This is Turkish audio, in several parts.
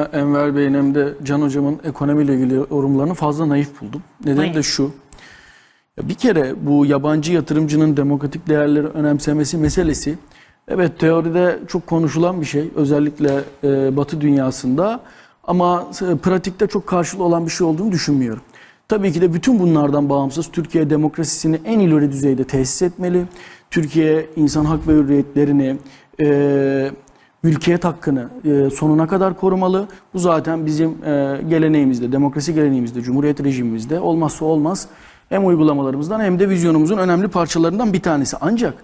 Enver Bey'in hem de Can Hocam'ın ekonomiyle ilgili yorumlarını fazla naif buldum. Nedeni Naif. de şu. Bir kere bu yabancı yatırımcının demokratik değerleri önemsemesi meselesi evet teoride çok konuşulan bir şey özellikle e, Batı dünyasında ama e, pratikte çok karşılığı olan bir şey olduğunu düşünmüyorum. Tabii ki de bütün bunlardan bağımsız Türkiye demokrasisini en ileri düzeyde tesis etmeli. Türkiye insan hak ve hürriyetlerini e, mülkiyet hakkını e, sonuna kadar korumalı. Bu zaten bizim e, geleneğimizde, demokrasi geleneğimizde, cumhuriyet rejimimizde olmazsa olmaz hem uygulamalarımızdan hem de vizyonumuzun önemli parçalarından bir tanesi. Ancak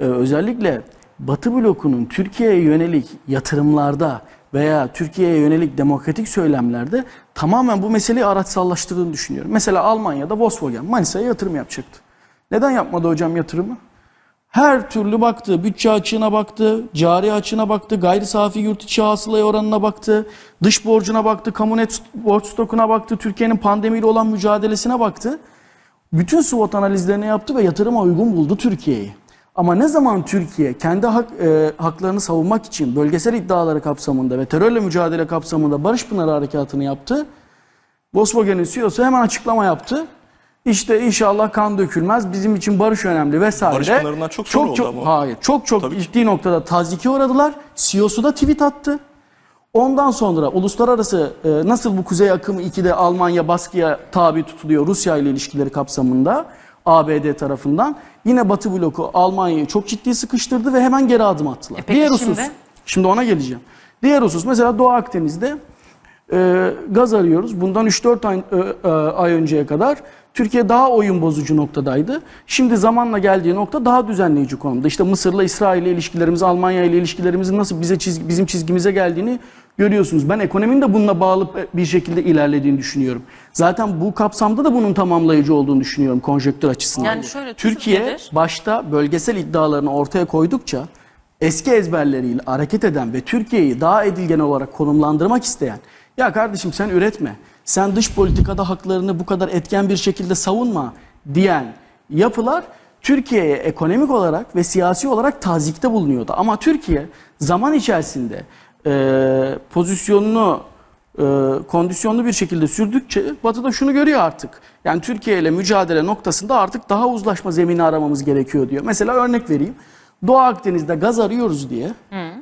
e, özellikle Batı blokunun Türkiye'ye yönelik yatırımlarda veya Türkiye'ye yönelik demokratik söylemlerde tamamen bu meseleyi araçsallaştırdığını düşünüyorum. Mesela Almanya'da Volkswagen Manisa'ya yatırım yapacaktı. Neden yapmadı hocam yatırımı? Her türlü baktı. Bütçe açığına baktı, cari açığına baktı, gayri safi yurt içi hasılaya oranına baktı, dış borcuna baktı, kamu net borç stokuna baktı, Türkiye'nin pandemiyle olan mücadelesine baktı. Bütün SWOT analizlerini yaptı ve yatırıma uygun buldu Türkiye'yi. Ama ne zaman Türkiye kendi hak, e, haklarını savunmak için bölgesel iddiaları kapsamında ve terörle mücadele kapsamında Barış Pınarı Harekatı'nı yaptı. Volkswagen'in CEO'su hemen açıklama yaptı. İşte inşallah kan dökülmez. Bizim için barış önemli vesaire. Barış Pınarı'ndan çok sonra oldu ama. Hayır. Çok çok Tabii ki. ciddi noktada tazike uğradılar. CEO'su da tweet attı. Ondan sonra uluslararası e, nasıl bu Kuzey Akımı 2'de Almanya baskıya tabi tutuluyor Rusya ile ilişkileri kapsamında ABD tarafından yine Batı bloku Almanya'yı çok ciddi sıkıştırdı ve hemen geri adım attılar. E Diğer husus, şimdi? şimdi ona geleceğim. Diğer husus mesela Doğu Akdeniz'de e, gaz arıyoruz. Bundan 3-4 ay, e, e, ay önceye kadar Türkiye daha oyun bozucu noktadaydı. Şimdi zamanla geldiği nokta daha düzenleyici konumda. İşte Mısır'la İsrail'le ilişkilerimiz, Almanya ile ilişkilerimizin nasıl bize çizgi, bizim çizgimize geldiğini görüyorsunuz. Ben ekonominin de bununla bağlı bir şekilde ilerlediğini düşünüyorum. Zaten bu kapsamda da bunun tamamlayıcı olduğunu düşünüyorum konjektür açısından. Yani şöyle, Türkiye nedir? başta bölgesel iddialarını ortaya koydukça eski ezberleriyle hareket eden ve Türkiye'yi daha edilgen olarak konumlandırmak isteyen ya kardeşim sen üretme, sen dış politikada haklarını bu kadar etken bir şekilde savunma diyen yapılar Türkiye'ye ekonomik olarak ve siyasi olarak tazikte bulunuyordu. Ama Türkiye zaman içerisinde e, pozisyonunu e, kondisyonlu bir şekilde sürdükçe Batı da şunu görüyor artık. Yani Türkiye ile mücadele noktasında artık daha uzlaşma zemini aramamız gerekiyor diyor. Mesela örnek vereyim. Doğu Akdeniz'de gaz arıyoruz diye e,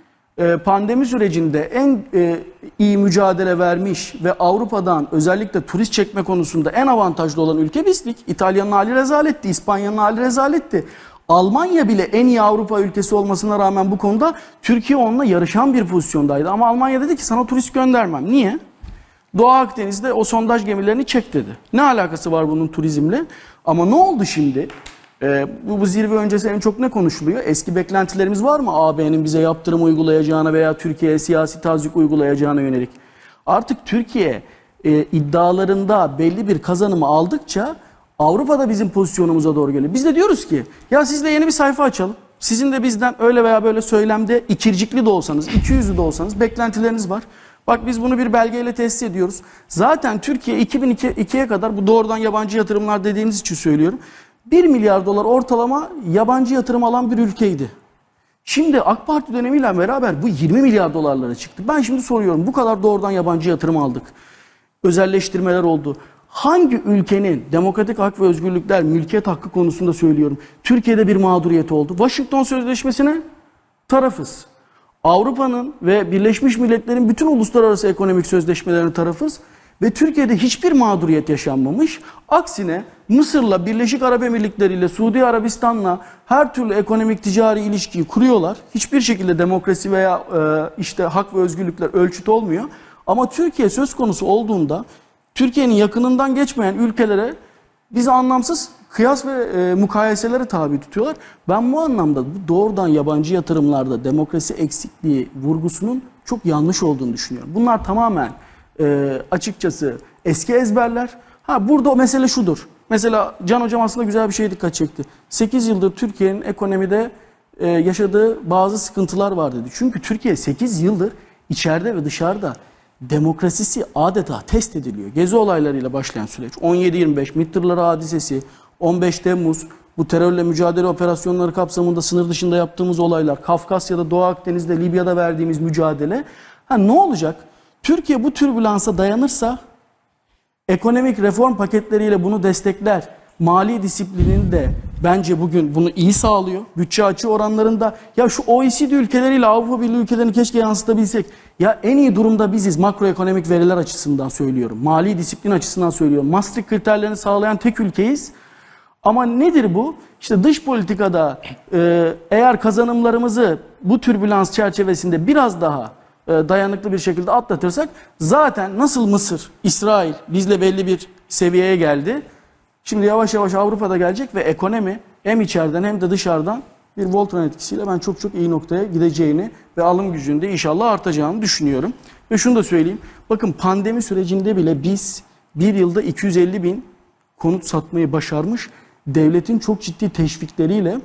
pandemi sürecinde en e, iyi mücadele vermiş ve Avrupa'dan özellikle turist çekme konusunda en avantajlı olan ülke bizdik. İtalya'nın hali rezaletti, İspanya'nın hali rezaletti. Almanya bile en iyi Avrupa ülkesi olmasına rağmen bu konuda Türkiye onunla yarışan bir pozisyondaydı. Ama Almanya dedi ki sana turist göndermem. Niye? Doğu Akdeniz'de o sondaj gemilerini çek dedi. Ne alakası var bunun turizmle? Ama ne oldu şimdi? Ee, bu, bu zirve öncesi en çok ne konuşuluyor? Eski beklentilerimiz var mı AB'nin bize yaptırım uygulayacağına veya Türkiye'ye siyasi tazyik uygulayacağına yönelik? Artık Türkiye e, iddialarında belli bir kazanımı aldıkça Avrupa'da bizim pozisyonumuza doğru geliyor. Biz de diyoruz ki ya sizle yeni bir sayfa açalım. Sizin de bizden öyle veya böyle söylemde ikircikli de olsanız, ikiyüzlü de olsanız beklentileriniz var. Bak biz bunu bir belgeyle tesis ediyoruz. Zaten Türkiye 2002'ye kadar bu doğrudan yabancı yatırımlar dediğimiz için söylüyorum. 1 milyar dolar ortalama yabancı yatırım alan bir ülkeydi. Şimdi AK Parti dönemiyle beraber bu 20 milyar dolarlara çıktı. Ben şimdi soruyorum bu kadar doğrudan yabancı yatırım aldık. Özelleştirmeler oldu. Hangi ülkenin demokratik hak ve özgürlükler, mülkiyet hakkı konusunda söylüyorum. Türkiye'de bir mağduriyet oldu. Washington Sözleşmesi'ne tarafız. Avrupa'nın ve Birleşmiş Milletler'in bütün uluslararası ekonomik sözleşmelerine tarafız. Ve Türkiye'de hiçbir mağduriyet yaşanmamış. Aksine Mısır'la, Birleşik Arap Emirlikleri ile, Suudi Arabistan'la her türlü ekonomik ticari ilişkiyi kuruyorlar. Hiçbir şekilde demokrasi veya e, işte hak ve özgürlükler ölçüt olmuyor. Ama Türkiye söz konusu olduğunda Türkiye'nin yakınından geçmeyen ülkelere bizi anlamsız kıyas ve e, mukayeselere tabi tutuyorlar. Ben bu anlamda doğrudan yabancı yatırımlarda demokrasi eksikliği vurgusunun çok yanlış olduğunu düşünüyorum. Bunlar tamamen e, açıkçası eski ezberler. Ha burada o mesele şudur. Mesela Can Hocam aslında güzel bir şeye dikkat çekti. 8 yıldır Türkiye'nin ekonomide e, yaşadığı bazı sıkıntılar var dedi. Çünkü Türkiye 8 yıldır içeride ve dışarıda demokrasisi adeta test ediliyor. Gezi olaylarıyla başlayan süreç. 17-25 MİT tırları hadisesi, 15 Temmuz, bu terörle mücadele operasyonları kapsamında sınır dışında yaptığımız olaylar, Kafkasya'da, Doğu Akdeniz'de, Libya'da verdiğimiz mücadele. Ha ne olacak? Türkiye bu türbülansa dayanırsa ekonomik reform paketleriyle bunu destekler. Mali disiplinin de bence bugün bunu iyi sağlıyor. Bütçe açığı oranlarında ya şu OECD ülkeleriyle Avrupa Birliği ülkelerini keşke yansıtabilsek. Ya en iyi durumda biziz makroekonomik veriler açısından söylüyorum. Mali disiplin açısından söylüyorum. Maastricht kriterlerini sağlayan tek ülkeyiz. Ama nedir bu? İşte dış politikada e, eğer kazanımlarımızı bu türbülans çerçevesinde biraz daha dayanıklı bir şekilde atlatırsak zaten nasıl Mısır, İsrail bizle belli bir seviyeye geldi. Şimdi yavaş yavaş Avrupa'da gelecek ve ekonomi hem içeriden hem de dışarıdan bir Voltron etkisiyle ben çok çok iyi noktaya gideceğini ve alım gücünde inşallah artacağını düşünüyorum. Ve şunu da söyleyeyim. Bakın pandemi sürecinde bile biz bir yılda 250 bin konut satmayı başarmış. Devletin çok ciddi teşvikleriyle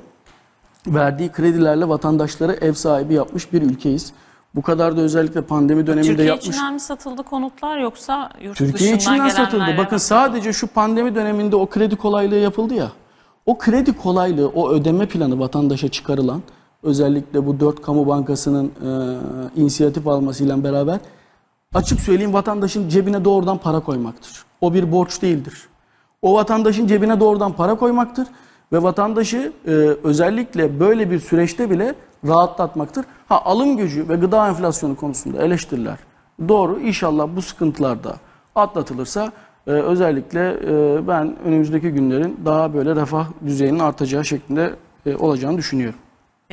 verdiği kredilerle vatandaşları ev sahibi yapmış bir ülkeyiz. Bu kadar da özellikle pandemi döneminde Türkiye yapmış. içinden mi satıldı konutlar yoksa yurt Türkiye içinden satıldı. Bakın sadece şu pandemi döneminde o kredi kolaylığı yapıldı ya. O kredi kolaylığı, o ödeme planı vatandaşa çıkarılan özellikle bu dört kamu bankasının e, inisiyatif almasıyla beraber açık söyleyeyim vatandaşın cebine doğrudan para koymaktır. O bir borç değildir. O vatandaşın cebine doğrudan para koymaktır ve vatandaşı e, özellikle böyle bir süreçte bile rahatlatmaktır. Ha alım gücü ve gıda enflasyonu konusunda eleştiriler. Doğru inşallah bu sıkıntılar da atlatılırsa e, özellikle e, ben önümüzdeki günlerin daha böyle refah düzeyinin artacağı şeklinde e, olacağını düşünüyorum.